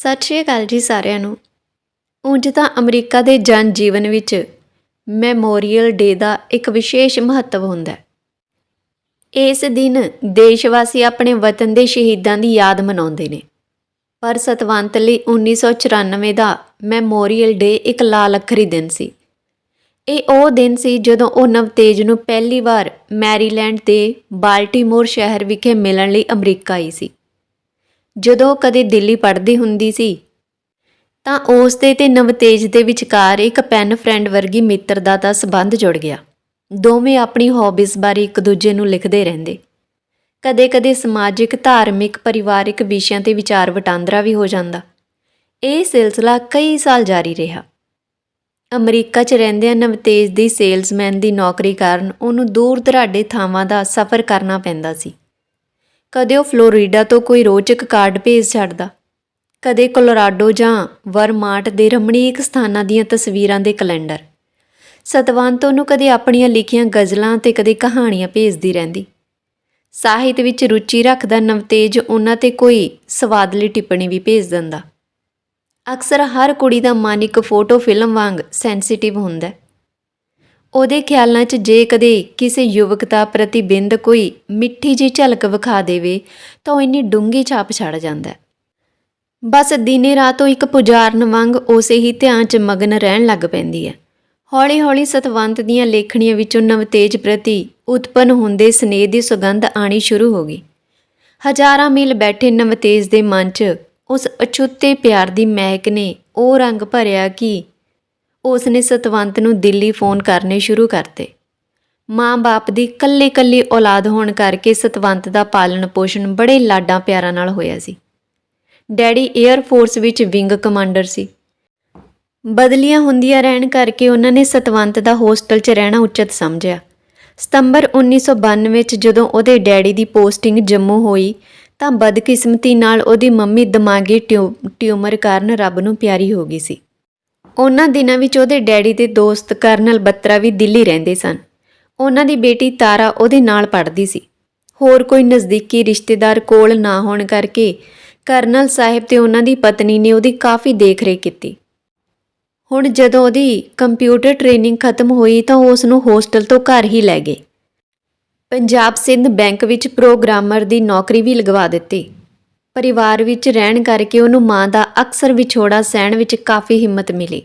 ਸਤਿ ਸ਼੍ਰੀ ਅਕਾਲ ਜੀ ਸਾਰਿਆਂ ਨੂੰ। ਉਂਝ ਤਾਂ ਅਮਰੀਕਾ ਦੇ ਜਨ ਜੀਵਨ ਵਿੱਚ ਮੈਮੋਰੀਅਲ ਡੇ ਦਾ ਇੱਕ ਵਿਸ਼ੇਸ਼ ਮਹੱਤਵ ਹੁੰਦਾ ਹੈ। ਇਸ ਦਿਨ ਦੇਸ਼ ਵਾਸੀ ਆਪਣੇ ਵਤਨ ਦੇ ਸ਼ਹੀਦਾਂ ਦੀ ਯਾਦ ਮਨਾਉਂਦੇ ਨੇ। ਪਰ ਸਤਵੰਤ ਲਈ 1994 ਦਾ ਮੈਮੋਰੀਅਲ ਡੇ ਇੱਕ ਲਾਲ ਅੱਖਰੀ ਦਿਨ ਸੀ। ਇਹ ਉਹ ਦਿਨ ਸੀ ਜਦੋਂ ਉਹ ਨਵਤੇਜ ਨੂੰ ਪਹਿਲੀ ਵਾਰ ਮੈਰੀਲੈਂਡ ਦੇ ਬਾਲਟਿਮੋਰ ਸ਼ਹਿਰ ਵਿਖੇ ਮਿਲਣ ਲਈ ਅਮਰੀਕਾ ਆਈ ਸੀ। ਜਦੋਂ ਕਦੇ ਦਿੱਲੀ ਪੜ੍ਹਦੀ ਹੁੰਦੀ ਸੀ, ਤਾਂ ਉਸ ਦੇ ਤੇ ਨਵਤੇਜ ਦੇ ਵਿਚਕਾਰ ਇੱਕ ਪੈਨ ਫਰੈਂਡ ਵਰਗੀ ਮਿੱਤਰਤਾ ਦਾ ਸਬੰਧ ਜੁੜ ਗਿਆ। ਦੋਵੇਂ ਆਪਣੀ ਹੌਬੀਜ਼ ਬਾਰੇ ਇੱਕ ਦੂਜੇ ਨੂੰ ਲਿਖਦੇ ਰਹਿੰਦੇ। ਕਦੇ-ਕਦੇ ਸਮਾਜਿਕ, ਧਾਰਮਿਕ, ਪਰਿਵਾਰਿਕ ਵਿਸ਼ਿਆਂ ਤੇ ਵਿਚਾਰ ਵਟਾਂਦਰਾ ਵੀ ਹੋ ਜਾਂਦਾ। ਇਹ ਸਿਲਸਿਲਾ ਕਈ ਸਾਲ ਜਾਰੀ ਰਿਹਾ। ਅਮਰੀਕਾ 'ਚ ਰਹਿੰਦਿਆਂ ਨਵਤੇਜ ਦੀ ਸੇਲਜ਼ਮੈਨ ਦੀ ਨੌਕਰੀ ਕਾਰਨ ਉਹਨੂੰ ਦੂਰ ਦਰਾਡੇ ਥਾਵਾਂ ਦਾ ਸਫ਼ਰ ਕਰਨਾ ਪੈਂਦਾ ਸੀ। ਕਦੇ ਉਹ ਫਲੋਰੀਡਾ ਤੋਂ ਕੋਈ ਰੋਚਕ ਕਾਰਡ ਭੇਜ ਛੱਡਦਾ। ਕਦੇ ਕੋਲੋਰਾਡੋ ਜਾਂ ਵਰਮਾਰਟ ਦੇ ਰਮਣੀਕ ਸਥਾਨਾਂ ਦੀਆਂ ਤਸਵੀਰਾਂ ਦੇ ਕੈਲੰਡਰ। ਸਤਵੰਤ ਉਹਨੂੰ ਕਦੇ ਆਪਣੀਆਂ ਲਿਖੀਆਂ ਗਜ਼ਲਾਂ ਤੇ ਕਦੇ ਕਹਾਣੀਆਂ ਭੇਜਦੀ ਰਹਿੰਦੀ। ਸਾਹਿਤ ਵਿੱਚ ਰੁਚੀ ਰੱਖਦਾ ਨਵਤੇਜ ਉਹਨਾਂ ਤੇ ਕੋਈ ਸਵਾਦਲੀ ਟਿੱਪਣੀ ਵੀ ਭੇਜ ਦਿੰਦਾ। ਅਕਸਰ ਹਰ ਕੁੜੀ ਦਾ ਮਨ ਇੱਕ ਫੋਟੋ ਫਿਲਮ ਵਾਂਗ ਸੈਂਸਿਟਿਵ ਹੁੰਦਾ। ਉਹਦੇ ਖਿਆਲਾਂ 'ਚ ਜੇ ਕਦੇ ਕਿਸੇ ਯੁਵਕ ਦਾ ਪ੍ਰਤੀਬਿੰਬ ਕੋਈ ਮਿੱਠੀ ਜਿਹੀ ਝਲਕ ਵਿਖਾ ਦੇਵੇ, ਤਾਂ ਉਹ ਇੰਨੀ ਡੂੰਘੀ ਛਾਪ ਛੱਡ ਜਾਂਦਾ ਬਸ ਦਿਨੇ ਰਾਤੋਂ ਇੱਕ ਪੁਜਾਰਨ ਵਾਂਗ ਉਸੇ ਹੀ ਧਿਆਨ 'ਚ ਮਗਨ ਰਹਿਣ ਲੱਗ ਪੈਂਦੀ ਹੈ। ਹੌਲੀ-ਹੌਲੀ ਸਤਵੰਤ ਦੀਆਂ ਲੇਖਣੀਆਂ ਵਿੱਚੋਂ ਨਵਤੇਜ ਪ੍ਰਤੀ ਉਤਪੰਨ ਹੁੰਦੇ ਸਨੇਹ ਦੀ ਸੁਗੰਧ ਆਣੀ ਸ਼ੁਰੂ ਹੋ ਗਈ। ਹਜ਼ਾਰਾਂ ਮੀਲ ਬੈਠੇ ਨਵਤੇਜ ਦੇ ਮਨ 'ਚ ਉਸ ਅਛੂਤੇ ਪਿਆਰ ਦੀ ਮਹਿਕ ਨੇ ਉਹ ਰੰਗ ਭਰਿਆ ਕਿ ਉਸ ਨੇ ਸਤਵੰਤ ਨੂੰ ਦਿੱਲੀ ਫੋਨ ਕਰਨੇ ਸ਼ੁਰੂ ਕਰਤੇ। ਮਾਂ-ਬਾਪ ਦੀ ਕੱਲੇ-ਕੱਲੇ ਔਲਾਦ ਹੋਣ ਕਰਕੇ ਸਤਵੰਤ ਦਾ ਪਾਲਣ ਪੋਸ਼ਣ ਬੜੇ ਲਾਡਾਂ ਪਿਆਰਾਂ ਨਾਲ ਹੋਇਆ ਸੀ। ਡੈਡੀ 에ਅਰ ਫੋਰਸ ਵਿੱਚ ਵਿੰਗ ਕਮਾਂਡਰ ਸੀ। ਬਦਲੀਆਂ ਹੁੰਦੀਆਂ ਰਹਿਣ ਕਰਕੇ ਉਹਨਾਂ ਨੇ ਸਤਵੰਤ ਦਾ ਹੋਸਟਲ 'ਚ ਰਹਿਣਾ ਉਚਿਤ ਸਮਝਿਆ। ਸਤੰਬਰ 1992 ਵਿੱਚ ਜਦੋਂ ਉਹਦੇ ਡੈਡੀ ਦੀ ਪੋਸਟਿੰਗ ਜੰਮੂ ਹੋਈ, ਤਾਂ ਬਦਕਿਸਮਤੀ ਨਾਲ ਉਹਦੀ ਮੰਮੀ ਦਿਮਾਗੀ ਟਿਊ- ਟਿਊਮਰ ਕਾਰਨ ਰੱਬ ਨੂੰ ਪਿਆਰੀ ਹੋ ਗਈ ਸੀ। ਉਹਨਾਂ ਦਿਨਾਂ ਵਿੱਚ ਉਹਦੇ ਡੈਡੀ ਦੇ ਦੋਸਤ ਕਰਨਲ ਬੱਤਰਾ ਵੀ ਦਿੱਲੀ ਰਹਿੰਦੇ ਸਨ। ਉਹਨਾਂ ਦੀ ਬੇਟੀ ਤਾਰਾ ਉਹਦੇ ਨਾਲ ਪੜ੍ਹਦੀ ਸੀ। ਹੋਰ ਕੋਈ ਨਜ਼ਦੀਕੀ ਰਿਸ਼ਤੇਦਾਰ ਕੋਲ ਨਾ ਹੋਣ ਕਰਕੇ ਕਰਨਲ ਸਾਹਿਬ ਤੇ ਉਹਨਾਂ ਦੀ ਪਤਨੀ ਨੇ ਉਹਦੀ ਕਾਫੀ ਦੇਖਰੇਖ ਕੀਤੀ। ਹੁਣ ਜਦੋਂ ਉਹਦੀ ਕੰਪਿਊਟਰ ਟ੍ਰੇਨਿੰਗ ਖਤਮ ਹੋਈ ਤਾਂ ਉਹ ਉਸ ਨੂੰ ਹੋਸਟਲ ਤੋਂ ਘਰ ਹੀ ਲੈ ਗਏ। ਪੰਜਾਬ ਸਿੰਧ ਬੈਂਕ ਵਿੱਚ ਪ੍ਰੋਗਰਾਮਰ ਦੀ ਨੌਕਰੀ ਵੀ ਲਗਵਾ ਦਿੱਤੀ। ਪਰਿਵਾਰ ਵਿੱਚ ਰਹਿਣ ਕਰਕੇ ਉਹਨੂੰ ਮਾਂ ਦਾ ਅਕਸਰ ਵਿਛੋੜਾ ਸਹਿਣ ਵਿੱਚ ਕਾਫੀ ਹਿੰਮਤ ਮਿਲੀ।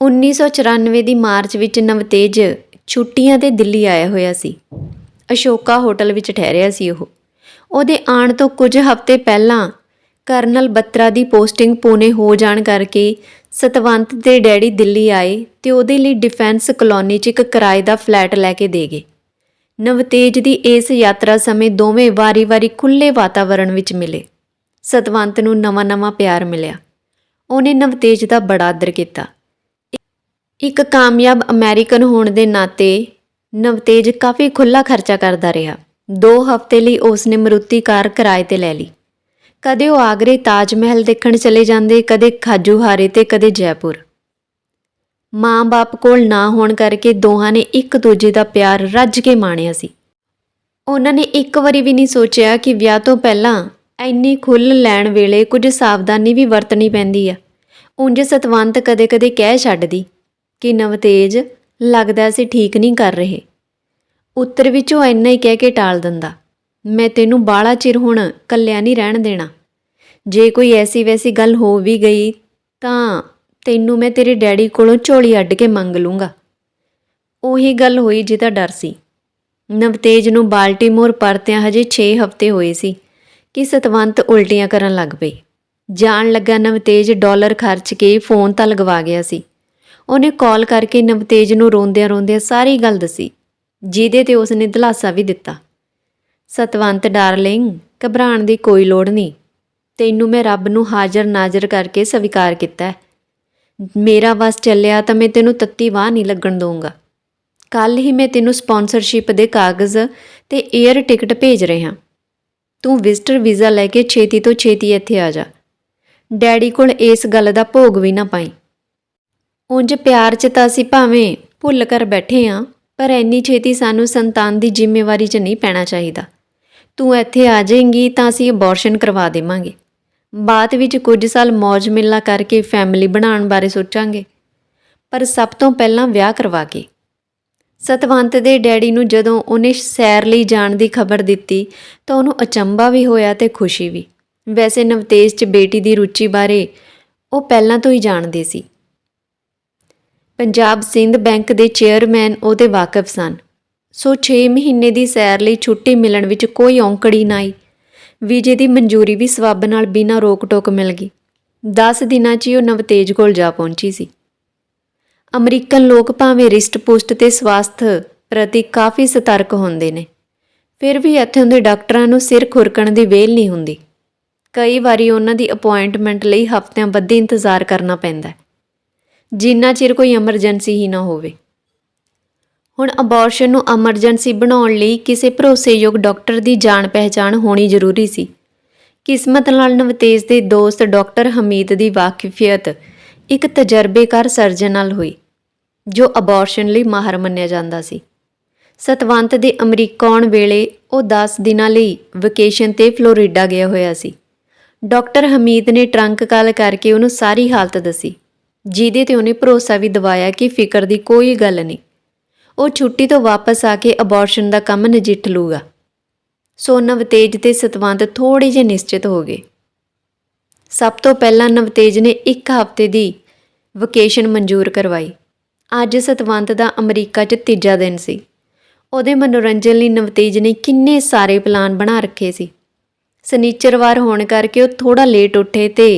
1994 ਦੀ ਮਾਰਚ ਵਿੱਚ ਨਵਤੇਜ ਛੁੱਟੀਆਂ ਤੇ ਦਿੱਲੀ ਆਇਆ ਹੋਇਆ ਸੀ। ਅਸ਼ੋਕਾ ਹੋਟਲ ਵਿੱਚ ਠਹਿਰਿਆ ਸੀ ਉਹ। ਉਹਦੇ ਆਉਣ ਤੋਂ ਕੁਝ ਹਫ਼ਤੇ ਪਹਿਲਾਂ ਕਰਨਲ ਬੱਤਰਾ ਦੀ ਪੋਸਟਿੰਗ ਪੂਨੇ ਹੋ ਜਾਣ ਕਰਕੇ ਸਤਵੰਤ ਦੇ ਡੈਡੀ ਦਿੱਲੀ ਆਏ ਤੇ ਉਹਦੇ ਲਈ ਡਿਫੈਂਸ ਕਲੋਨੀ 'ਚ ਇੱਕ ਕਿਰਾਏ ਦਾ ਫਲੈਟ ਲੈ ਕੇ ਦੇ ਗਏ। ਨਵਤੇਜ ਦੀ ਇਸ ਯਾਤਰਾ ਸਮੇਂ ਦੋਵੇਂ ਵਾਰੀ-ਵਾਰੀ ਖੁੱਲੇ ਵਾਤਾਵਰਣ ਵਿੱਚ ਮਿਲੇ। ਸਤਵੰਤ ਨੂੰ ਨਵਾਂ-ਨਵਾਂ ਪਿਆਰ ਮਿਲਿਆ। ਉਹਨੇ ਨਵਤੇਜ ਦਾ ਬੜਾ ਆਦਰ ਕੀਤਾ। ਇੱਕ ਕਾਮਯਾਬ ਅਮਰੀਕਨ ਹੋਣ ਦੇ ਨਾਤੇ ਨਵਤੇਜ ਕਾਫੀ ਖੁੱਲਾ ਖਰਚਾ ਕਰਦਾ ਰਿਹਾ। 2 ਹਫ਼ਤੇ ਲਈ ਉਸ ਨੇ ਮਰੂਤੀ ਕਾਰ ਕਿਰਾਏ ਤੇ ਲੈ ਲਈ। ਕਦੇ ਉਹ ਆਗਰੇ ਤਾਜ ਮਹਿਲ ਦੇਖਣ ਚਲੇ ਜਾਂਦੇ, ਕਦੇ ਖਾਜੂਹਾਰੇ ਤੇ ਕਦੇ ਜੈਪੁਰ। ਮਾਂ-ਬਾਪ ਕੋਲ ਨਾ ਹੋਣ ਕਰਕੇ ਦੋਹਾਂ ਨੇ ਇੱਕ ਦੂਜੇ ਦਾ ਪਿਆਰ ਰੱਜ ਕੇ ਮਾਣਿਆ ਸੀ। ਉਹਨਾਂ ਨੇ ਇੱਕ ਵਾਰੀ ਵੀ ਨਹੀਂ ਸੋਚਿਆ ਕਿ ਵਿਆਹ ਤੋਂ ਪਹਿਲਾਂ ਐਨੀ ਖੁੱਲ੍ਹ ਲੈਣ ਵੇਲੇ ਕੁਝ ਸਾਵਧਾਨੀ ਵੀ ਵਰਤਣੀ ਪੈਂਦੀ ਆ। ਉਂਝ ਸਤਵੰਤ ਕਦੇ-ਕਦੇ ਕਹਿ ਛੱਡਦੀ ਕਿ, ਨਵਤੇਜ, ਲੱਗਦਾ ਸੀ ਠੀਕ ਨਹੀਂ ਕਰ ਰਹੇ। ਉੱਤਰ ਵਿੱਚੋਂ ਇੰਨਾ ਹੀ ਕਹਿ ਕੇ ਟਾਲ ਦਿੰਦਾ, ਮੈਂ ਤੈਨੂੰ ਬਾਲਾ ਚਿਰ ਹੁਣ ਕੱਲਿਆ ਨਹੀਂ ਰਹਿਣ ਦੇਣਾ। ਜੇ ਕੋਈ ਐਸੀ ਵੈਸੀ ਗੱਲ ਹੋ ਵੀ ਗਈ ਤਾਂ ਤੈਨੂੰ ਮੈਂ ਤੇਰੇ ਡੈਡੀ ਕੋਲੋਂ ਝੋਲੀ ਅੱਡ ਕੇ ਮੰਗ ਲੂੰਗਾ। ਉਹੀ ਗੱਲ ਹੋਈ ਜਿਹਦਾ ਡਰ ਸੀ। ਨਵਤੇਜ ਨੂੰ ਬਾਲਟਿਮੋਰ ਪਰਤਿਆਂ ਹਜੇ 6 ਹਫ਼ਤੇ ਹੋਏ ਸੀ ਕਿ ਸਤਵੰਤ ਉਲਟੀਆਂ ਕਰਨ ਲੱਗ ਪਈ ਜਾਣ ਲੱਗਾ ਨਵਤੇਜ ਡਾਲਰ ਖਰਚ ਕੇ ਫੋਨ ਤਾਂ ਲਗਵਾ ਗਿਆ ਸੀ। ਉਹਨੇ ਕਾਲ ਕਰਕੇ ਨਵਤੇਜ ਨੂੰ ਰੋਂਦਿਆਂ ਰੋਂਦਿਆਂ ਸਾਰੀ ਗੱਲ ਦੱਸੀ, ਜਿਹਦੇ ਤੇ ਉਸਨੇ ਦਿਲਾਸਾ ਵੀ ਦਿੱਤਾ। ਸਤਵੰਤ ਡਾਰਲਿੰਗ ਘਬਰਾਉਣ ਦੀ ਕੋਈ ਲੋੜ ਨਹੀਂ। ਤੈਨੂੰ ਮੈਂ ਰੱਬ ਨੂੰ ਹਾਜ਼ਰ ਨਾਜ਼ਰ ਕਰਕੇ ਸਵੀਕਾਰ ਕੀਤਾ ਹੈ। ਮੇਰਾ ਵਸ ਚੱਲਿਆ ਤਾਂ ਮੈਂ ਤੈਨੂੰ ਤੱਤੀ ਵਾਹ ਨਹੀਂ ਲੱਗਣ ਦਊਂਗਾ। ਕੱਲ ਹੀ ਮੈਂ ਤੈਨੂੰ ਸਪਾਂਸਰਸ਼ਿਪ ਦੇ ਕਾਗਜ਼ ਤੇ 에ਅਰ ਟਿਕਟ ਭੇਜ ਰਿਹਾ। ਤੂੰ ਵਿਜ਼ਟਰ ਵੀਜ਼ਾ ਲੈ ਕੇ ਛੇਤੀ ਤੋਂ ਛੇਤੀ ਇੱਥੇ ਆ ਜਾ। ਡੈਡੀ ਕੋਲ ਇਸ ਗੱਲ ਦਾ ਭੋਗ ਵੀ ਨਾ ਪਾਈ। ਉਂਝ ਪਿਆਰ 'ਚ ਤਾਂ ਅਸੀਂ ਭਾਵੇਂ ਭੁੱਲ ਕਰ ਬੈਠੇ ਆਂ, ਪਰ ਇੰਨੀ ਛੇਤੀ ਸਾਨੂੰ ਸੰਤਾਨ ਦੀ ਜ਼ਿੰਮੇਵਾਰੀ 'ਚ ਨਹੀਂ ਪੈਣਾ ਚਾਹੀਦਾ। ਤੂੰ ਇੱਥੇ ਆ ਜਾਏਂਗੀ ਤਾਂ ਅਸੀਂ ਅਬੋਰਸ਼ਨ ਕਰਵਾ ਦੇਵਾਂਗੇ। ਬਾਅਦ ਵਿੱਚ ਕੁਝ ਸਾਲ ਮौज ਮਿਲਣਾ ਕਰਕੇ ਫੈਮਿਲੀ ਬਣਾਉਣ ਬਾਰੇ ਸੋਚਾਂਗੇ। ਪਰ ਸਭ ਤੋਂ ਪਹਿਲਾਂ ਵਿਆਹ ਕਰਵਾ ਕੇ। ਸਤਵੰਤ ਦੇ ਡੈਡੀ ਨੂੰ ਜਦੋਂ ਉਹਨੇ ਸੈਰ ਲਈ ਜਾਣ ਦੀ ਖਬਰ ਦਿੱਤੀ, ਤਾਂ ਉਹਨੂੰ ਅਚੰਭਾ ਵੀ ਹੋਇਆ ਤੇ ਖੁਸ਼ੀ ਵੀ। ਵੈਸੇ ਨਵਤੇਜ 'ਚ ਬੇਟੀ ਦੀ ਰੁਚੀ ਬਾਰੇ ਉਹ ਪਹਿਲਾਂ ਤੋਂ ਹੀ ਜਾਣਦੇ ਸੀ। ਪੰਜਾਬ ਸਿੰਧ ਬੈਂਕ ਦੇ ਚੇਅਰਮੈਨ ਉਹਦੇ ਵਾਕਫ ਸਨ। ਸੋ 6 ਮਹੀਨੇ ਦੀ ਸੈਰ ਲਈ ਛੁੱਟੀ ਮਿਲਣ ਵਿੱਚ ਕੋਈ ਔਂਕੜੀ ਨਾ ਆਈ। ਵੀਜੇ ਦੀ ਮਨਜ਼ੂਰੀ ਵੀ ਸਵੱਬ ਨਾਲ ਬਿਨਾਂ ਰੋਕ ਟੋਕ ਮਿਲ ਗਈ। 10 ਦਿਨਾਂ 'ਚ ਹੀ ਉਹ ਨਵਤੇਜ ਕੋਲ ਜਾ ਪਹੁੰਚੀ ਸੀ। ਅਮਰੀਕਨ ਲੋਕ ਭਾਵੇਂ ਰਿਸ਼ਟ ਪੁਸ਼ਟ ਤੇ ਸਵਾਸਥ ਪ੍ਰਤੀ ਕਾਫੀ ਸਤਰਕ ਹੁੰਦੇ ਨੇ। ਫਿਰ ਵੀ ਇੱਥੋਂ ਦੇ ਡਾਕਟਰਾਂ ਨੂੰ ਸਿਰ ਖੁਰਕਣ ਦੀ ਵੇਲ ਨਹੀਂ ਹੁੰਦੀ। ਕਈ ਵਾਰੀ ਉਹਨਾਂ ਦੀ ਅਪਾਇੰਟਮੈਂਟ ਲਈ ਹਫ਼ਤਿਆਂ ਬੱਧੀ ਇੰਤਜ਼ਾਰ ਕਰਨਾ ਪੈਂਦਾ ਜਿੰਨਾ ਚਿਰ ਕੋਈ ਐਮਰਜੈਂਸੀ ਹੀ ਨਾ ਹੋਵੇ। ਹੁਣ ਅਬੋਰਸ਼ਨ ਨੂੰ ਐਮਰਜੈਂਸੀ ਬਣਾਉਣ ਲਈ ਕਿਸੇ ਭਰੋਸੇਯੋਗ ਡਾਕਟਰ ਦੀ ਜਾਣ ਪਹਿਚਾਣ ਹੋਣੀ ਜ਼ਰੂਰੀ ਸੀ। ਕਿਸਮਤ ਨਾਲ ਨਵਤੇਜ ਦੇ ਦੋਸਤ ਡਾਕਟਰ ਹਮੀਦ ਦੀ ਵਾਕਿਫੀਅਤ ਇੱਕ ਤਜਰਬੇਕਾਰ ਸਰਜਨ ਨਾਲ ਹੋਈ, ਜੋ ਅਬੋਰਸ਼ਨ ਲਈ ਮਾਹਰ ਮੰਨਿਆ ਜਾਂਦਾ ਸੀ। ਸਤਵੰਤ ਦੇ ਅਮਰੀਕਾ ਆਉਣ ਵੇਲੇ ਉਹ 10 ਦਿਨਾਂ ਲਈ ਵਕੇਸ਼ਨ ਤੇ ਫਲੋਰੀਡਾ ਗਿਆ ਹੋਇਆ ਸੀ। ਡਾਕਟਰ ਹਮੀਦ ਨੇ ਟਰੰਕ ਕਾਲ ਕਰਕੇ ਉਹਨੂੰ ਸਾਰੀ ਹਾਲਤ ਦੱਸੀ, ਜਿਹਦੇ ਤੇ ਉਹਨੇ ਭਰੋਸਾ ਵੀ ਦਿਵਾਇਆ ਕਿ ਫਿਕਰ ਦੀ ਕੋਈ ਗੱਲ ਨਹੀਂ। ਉਹ ਛੁੱਟੀ ਤੋਂ ਵਾਪਸ ਆ ਕੇ ਅਬੋਰਸ਼ਨ ਦਾ ਕੰਮ ਨਜਿੱਠ ਲੂਗਾ। ਸੋ ਨਵਤੇਜ ਤੇ ਸਤਵੰਤ ਥੋੜੇ ਜਿਹੇ ਨਿਸ਼ਚਿਤ ਹੋ ਗਏ। ਸਭ ਤੋਂ ਪਹਿਲਾਂ ਨਵਤੇਜ ਨੇ ਇੱਕ ਹਫ਼ਤੇ ਦੀ ਵਕੇਸ਼ਨ ਮਨਜ਼ੂਰ ਕਰਵਾਈ। ਅੱਜ ਸਤਵੰਤ ਦਾ ਅਮਰੀਕਾ 'ਚ ਤੀਜਾ ਦਿਨ ਸੀ। ਉਹਦੇ ਮਨੋਰੰਜਨ ਲਈ ਨਵਤੇਜ ਨੇ ਕਿੰਨੇ ਸਾਰੇ ਪਲਾਨ ਬਣਾ ਰੱਖੇ ਸੀ। ਸਨੀਚਰਵਾਰ ਹੋਣ ਕਰਕੇ ਉਹ ਥੋੜਾ ਲੇਟ ਉੱਠੇ ਤੇ